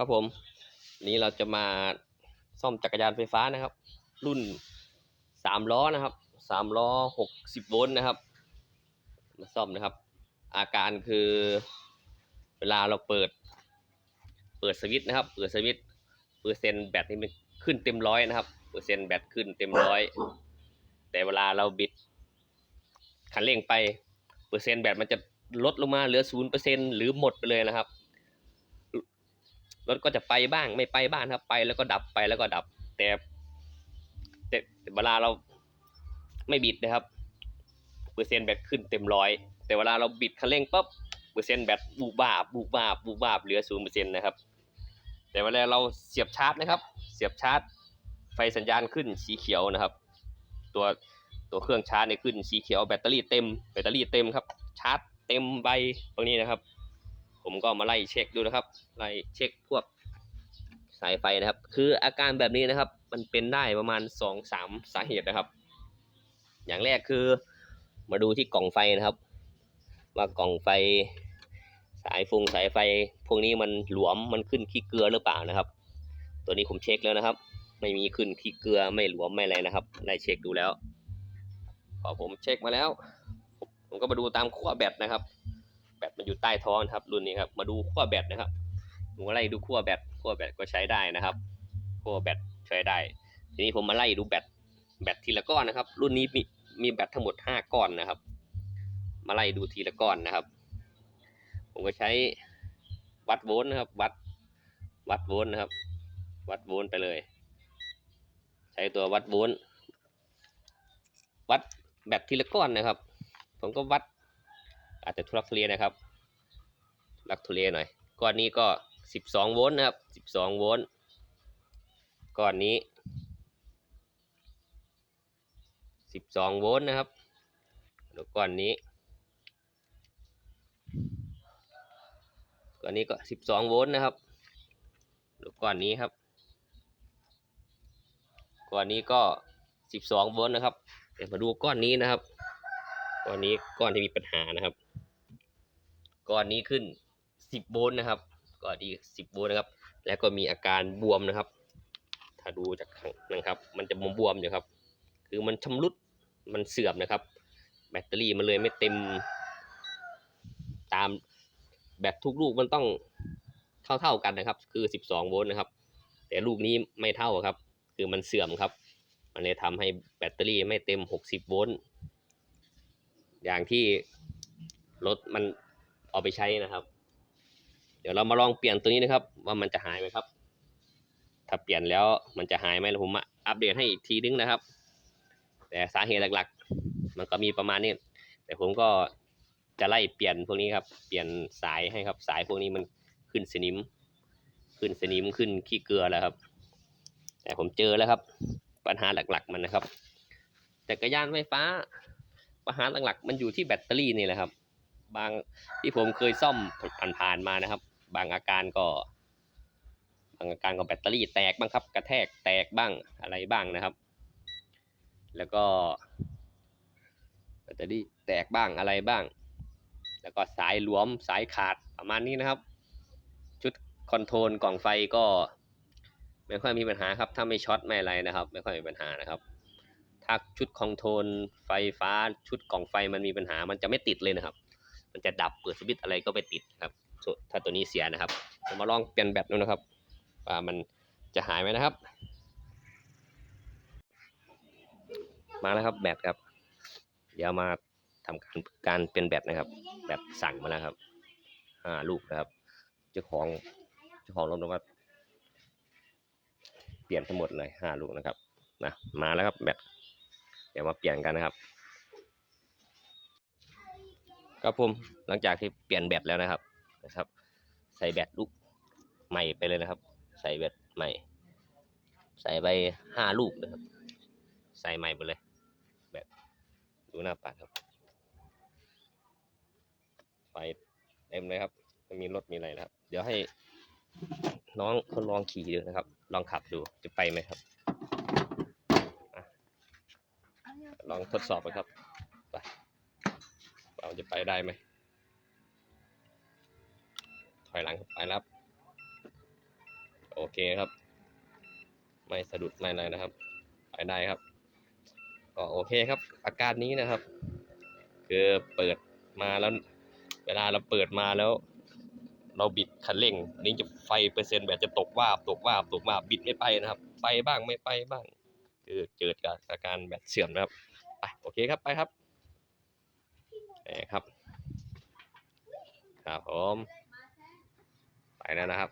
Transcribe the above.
ครับผม นี้เราจะมาซ่อมจักรยานไฟฟ้านะครับ รุ่นสามล้อนะครับสามล้อหกสิบโวลต์นะครับ มาซ่อมนะครับ อาการคือ เวลาเราเปิด เปิดสวิตช์นะครับ เปิดสวิตช์เปอร์เซ็นต์แบตนี่มันขึ้นเต็มร้อยนะครับ เปอร์เซ็นต์แบตขึ้นเต็มร้อยแต่เวลาเราบิดคันเร่งไป เปอร์เซ็นต์แบตมันจะลดลงมาเหลือศูนย์เปอร์เซ็นหรือหมดไปเลยนะครับ รถก็จะไปบ้างไม่ไปบ้างครับ ไปแล้วก็ดับไปแล้วก็ดับ แต่แต่เวลาเราไม่บิดนะครับเปอร์เซ็นต์แบตขึ้นเต็มร้อยแต่เวลาเราบิดคันเร่งปั๊บเปอร์เซ็นต์แบตบูบาบบูบาบบูบาบเหลือศูนย์เปอร์เซ็นต์นะครับ แต่เวลาเราเสียบชาร์จนะครับ เสียบชาร์จ ไฟสัญญาณขึ้นสีเขียวนะครับ ตัวตัวเครื่องชาร์จเนี่ยขึ้นสีเขียวแบตเตอรี่เต็มแบตเตอรี่เต็มครับ ชาร์จเต็มใบตรงนี้นะครับ ผมก็มาไล่เช็คดูนะครับ ไล่เช็คพวกสายไฟนะครับ คืออาการแบบนี้นะครับ มันเป็นได้ประมาณสองสามสาเหตุนะครับ อย่างแรกคือมาดูที่กล่องไฟนะครับ ว่ากล่องไฟ สายฟงสายไฟ พวกนี้มันหลวมมันขึ้นขี้เกลือหรือเปล่านะครับ ตัวนี้ผมเช็คแล้วนะครับ ไม่มีขึ้นขี้เกลือไม่หลวมไม่อะไรนะครับไล่เช็คดูแล้วพอผมเช็คมาแล้ว ผมก็มาดูตามขั้วแบตนะครับ มันอยู่ใต้ท้องนะครับ รุ่นนี้ครับ มาดูขั้วแบตนะครับผมก็ไล่ดูขั้วแบตขั้วแบตก็ใช้ได้นะครับขั้วแบตใช้ได้ ทีนี้ผมมาไล่ดูแบตแบตทีละก้อนนะครับ รุ่นนี้มีมีแบตทั้งหมดห้าก้อนนะครับ มาไล่ดูทีละก้อนนะครับ ผมก็ใช้วัดโวลต์นะครับ วัดวัดโวลต์นะครับ วัดโวลต์ไปเลย ใช้ตัววัดโวลต์วัดแบตทีละก้อนนะครับ ผมก็วัดอาจจะทุลักทุเลนะครับ ลักทุเลหน่อย ก้อนนี้ก็ 12 โวลต์นะครับ 12 โวลต์ ก้อนนี้ 12 โวลต์นะครับแล้วก้อนนี้ ก้อนนี้ก็ 12 โวลต์นะครับแล้วก้อนนี้ครับ ก้อนนี้ก็ 12 โวลต์นะครับ เดี๋ยวมาดูก้อนนี้นะครับ ก้อนนี้ก้อนที่มีปัญหานะครับก้อนนี้ขึ้น 10โวลต์นะครับก้อนนี้10โวลต์นะครับ แล้วก็มีอาการบวมนะครับ ถ้าดูจากข้างนะครับ มันจะบวมๆอยู่ครับ คือมันชำรุดมันเสื่อมนะครับ แบตเตอรี่มันเลยไม่เต็ม ตามแบตทุกลูกมันต้องเท่าๆกันนะครับ คือ 12โวลต์นะครับ แต่ลูกนี้ไม่เท่าครับ คือมันเสื่อมครับ มันเลยทำให้แบตเตอรี่ไม่เต็ม 60โวลต์อย่างที่รถมันเอาไปใช้นะครับ เดี๋ยวเรามาลองเปลี่ยนตัวนี้นะครับ ว่ามันจะหายไหมครับ ถ้าเปลี่ยนแล้วมันจะหายไหมล้วผมมาอัปเดตให้อีกทีนึงนะครับ แต่สาเหตุหลักๆ มันก็มีประมาณนี้ แต่ผมก็จะไล่เปลี่ยนพวกนี้ครับ เปลี่ยนสายให้ครับ สายพวกนี้มันขึ้นสนิม ขึ้นสนิมขึ้นขี้เกลือแล้วครับ แต่ผมเจอแล้วครับ ปัญหาหลักๆ มันนะครับ จักรยานไฟฟ้า ปัญหาหลักๆ มันอยู่ที่แบตเตอรี่นี่แหละครับ บางที่ผมเคยซ่อมผ่านๆมานะครับ บางอาการก็ บางอาการก็แบตเตอรี่แตกบ้างครับ กระแทกแตกบ้างอะไรบ้างนะครับ แล้วก็แบตเตอรี่แตกบ้างอะไรบ้าง แล้วก็สายหลวมสายขาดประมาณนี้นะครับ ชุดคอนโทรลกล่องไฟก็ไม่ค่อยมีปัญหาครับ ถ้าไม่ช็อตไม่อะไรนะครับ ไม่ค่อยมีปัญหานะครับ ถ้าชุดคอนโทรลไฟฟ้าชุดกล่องไฟมันมีปัญหา มันจะไม่ติดเลยนะครับ มันจะดับเปิดสวิตช์อะไรก็ไปติดครับ ถ้าตัวนี้เสียนะครับผมมาลองเปลี่ยนแบตดูนะครับ ว่ามันจะหายไหมนะครับ มาแล้วครับแบตครับ เดี๋ยวมาทำการการเปลี่ยนแบตนะครับ แบตสั่งมาแล้วครับห้าลูกนะครับ เจ้าของเจ้าของรถบอกว่า เปลี่ยนทั้งหมดเลยห้าลูกนะครับนะมาแล้วครับแบตเดี๋ยวมาเปลี่ยนกันนะครับครับผมหลังจากที่เปลี่ยนแบตแล้วนะครับ นะครับ ใส่แบตลูกใหม่ไปเลยนะครับ ใส่แบตใหม่ ใส่ไปห้าลูกนะครับ ใส่ใหม่ไปเลย แบตดูหน้าปัดครับไฟเต็มเลยครับไม่มีรถมีอะไรนะครับ เดี๋ยวให้น้องทดลองขี่ดูนะครับ ลองขับดูจะไปไหมครับลองทดสอบไปครับ ไปเราจะไปได้ไหม ถอยหลังไปครับ โอเคครับ ไม่สะดุดไม่อะไรนะครับไปได้ครับก็โอเคครับ อาการนี้นะครับ คือเปิดมาแล้ว เวลาเราเปิดมาแล้ว เราบิดคันเร่งนี่จะไฟเปอร์เซ็นต์แบบจะตกวาบตกวาบตกวาบบิดไม่ไปนะครับ ไปบ้างไม่ไปบ้าง คือเกิดกับอาการแบตเสื่อมนะครับไปโอเคครับไปครับโอเคครับ ครับผมายแนะครับ